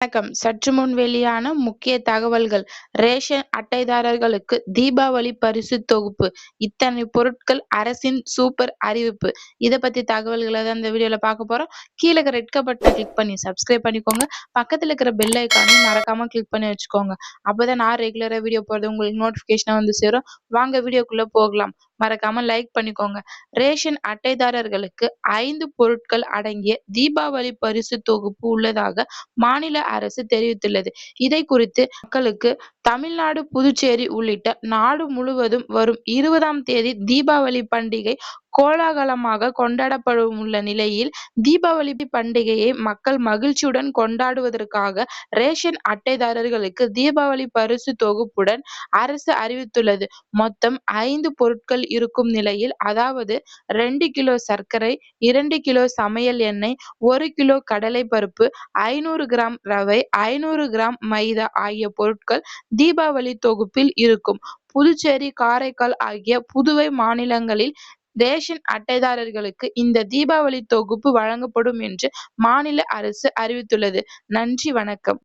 வணக்கம். சற்று முன் வெளியான முக்கிய தகவல்கள். ரேஷன் அட்டைதாரர்களுக்கு தீபாவளி பரிசு தொகுப்பு. இத்தனை பொருட்கள் அரசின் சூப்பர் அறிவிப்பு. இதை பத்தி தகவல்களை தான் இந்த வீடியோல பார்க்க போறோம். கீழே இருக்கிற ரெட் பட்டனை கிளிக் பண்ணி சப்ஸ்கிரைப் பண்ணிக்கோங்க. பக்கத்துல இருக்கிற பெல் ஐக்கானையும் மறக்காம கிளிக் பண்ணி வச்சுக்கோங்க. அப்பதான் நான் ரெகுலரா வீடியோ போடுறது உங்களுக்கு நோட்டிபிகேஷனா வந்து சேரும். வாங்க வீடியோக்குள்ள போகலாம். மறக்காம லைக் பண்ணிக்கோங்க. ரேஷன் அட்டைதாரர்களுக்கு ஐந்து பொருட்கள் அடங்கிய தீபாவளி பரிசு தொகுப்பு உள்ளதாக மாநில அரசு தெரிவித்துள்ளது. இதை குறித்து மக்களுக்கு தமிழ்நாடு புதுச்சேரி உள்ளிட்ட நாடு முழுவதும் வரும் இருபதாம் தேதி தீபாவளி பண்டிகை கோலாகலமாக கொண்டாடப்படவுள்ள நிலையில் தீபாவளி பண்டிகையை மக்கள் மகிழ்ச்சியுடன் கொண்டாடுவதற்காக ரேஷன் அட்டைதாரர்களுக்கு தீபாவளி பரிசு தொகுப்புடன் அரசு அறிவித்துள்ளது. மொத்தம் ஐந்து பொருட்கள் இருக்கும் நிலையில் அதாவது ரெண்டு கிலோ சர்க்கரை இரண்டு கிலோ சமையல் எண்ணெய் ஒரு கிலோ கடலை பருப்பு ஐநூறு கிராம் ரவை ஐநூறு கிராம் மைதா ஆகிய பொருட்கள் தீபாவளி தொகுப்பில் இருக்கும். புதுச்சேரி காரைக்கால் ஆகிய புதுவை மாநிலங்களில் ரேஷன் அட்டைதாரர்களுக்கு இந்த தீபாவளி தொகுப்பு வழங்கப்படும் என்று மாநில அரசு அறிவித்துள்ளது. நன்றி வணக்கம்.